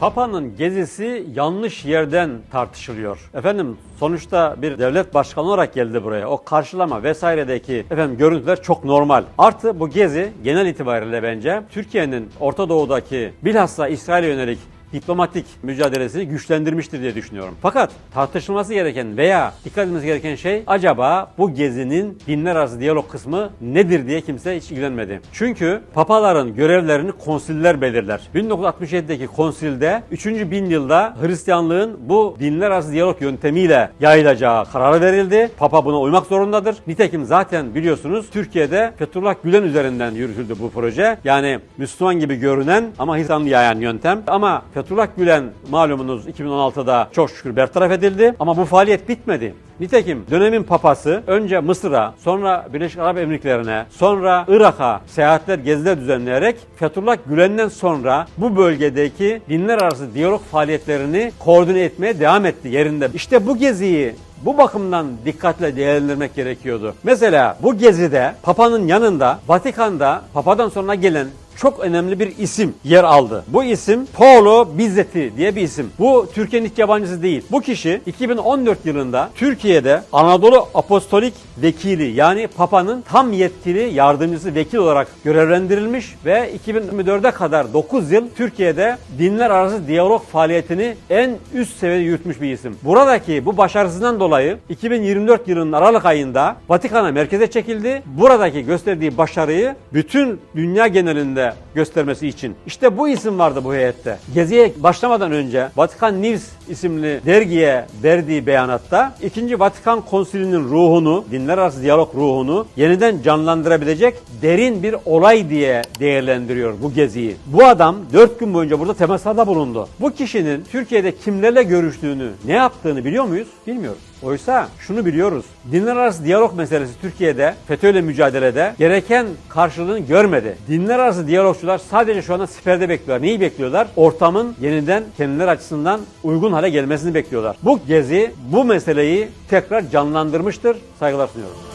Papa'nın gezisi yanlış yerden tartışılıyor. Efendim sonuçta bir devlet başkanı olarak geldi buraya. O karşılama vesairedeki efendim görüntüler çok normal. Artı bu gezi genel itibariyle bence Türkiye'nin Orta Doğu'daki bilhassa İsrail'e yönelik diplomatik mücadelesini güçlendirmiştir diye düşünüyorum. Fakat tartışılması gereken veya dikkat edilmesi gereken şey acaba bu gezinin dinler arası diyalog kısmı nedir diye kimse hiç ilgilenmedi. Çünkü papaların görevlerini konsiller belirler. 1967'deki konsilde 3. bin yılda Hristiyanlığın bu dinler arası diyalog yöntemiyle yayılacağı kararı verildi. Papa buna uymak zorundadır. Nitekim zaten biliyorsunuz Türkiye'de Fethullah Gülen üzerinden yürütüldü bu proje. Yani Müslüman gibi görünen ama Hristiyanlığı yayan yöntem. Ama Fethullah Gülen malumunuz 2016'da çok şükür bertaraf edildi. Ama bu faaliyet bitmedi. Nitekim dönemin papası önce Mısır'a, sonra Birleşik Arap Emirlikleri'ne, sonra Irak'a seyahatler, geziler düzenleyerek Fethullah Gülen'den sonra bu bölgedeki dinler arası diyalog faaliyetlerini koordine etmeye devam etti yerinde. İşte bu geziyi bu bakımdan dikkatle değerlendirmek gerekiyordu. Mesela bu gezide Papa'nın yanında Vatikan'da Papa'dan sonra gelen çok önemli bir isim yer aldı. Bu isim Paolo Bizzetti diye bir isim. Bu Türkiye'nin hiç yabancısı değil. Bu kişi 2014 yılında Türkiye'de Anadolu Apostolik Vekili yani Papa'nın tam yetkili yardımcısı vekil olarak görevlendirilmiş ve 2024'e kadar 9 yıl Türkiye'de dinler arası diyalog faaliyetini en üst seviyede yürütmüş bir isim. Buradaki bu başarısından dolayı 2024 yılının Aralık ayında Vatikan'a merkeze çekildi. Buradaki gösterdiği başarıyı bütün dünya genelinde göstermesi için. İşte bu isim vardı bu heyette. Geziye başlamadan önce Vatikan News isimli dergiye verdiği beyanatta 2. Vatikan Konsili'nin ruhunu, dinler arası diyalog ruhunu yeniden canlandırabilecek derin bir olay diye değerlendiriyor bu geziyi. Bu adam 4 gün boyunca burada temaslarda bulundu. Bu kişinin Türkiye'de kimlerle görüştüğünü, ne yaptığını biliyor muyuz? Bilmiyoruz. Oysa şunu biliyoruz. Dinler arası diyalog meselesi Türkiye'de FETÖ'yle mücadelede gereken karşılığını görmedi. Dinler arası diyalogçular sadece şu anda siperde bekliyorlar. Neyi bekliyorlar? Ortamın yeniden kendileri açısından uygun hale gelmesini bekliyorlar. Bu gezi bu meseleyi tekrar canlandırmıştır. Saygılar sunuyorum.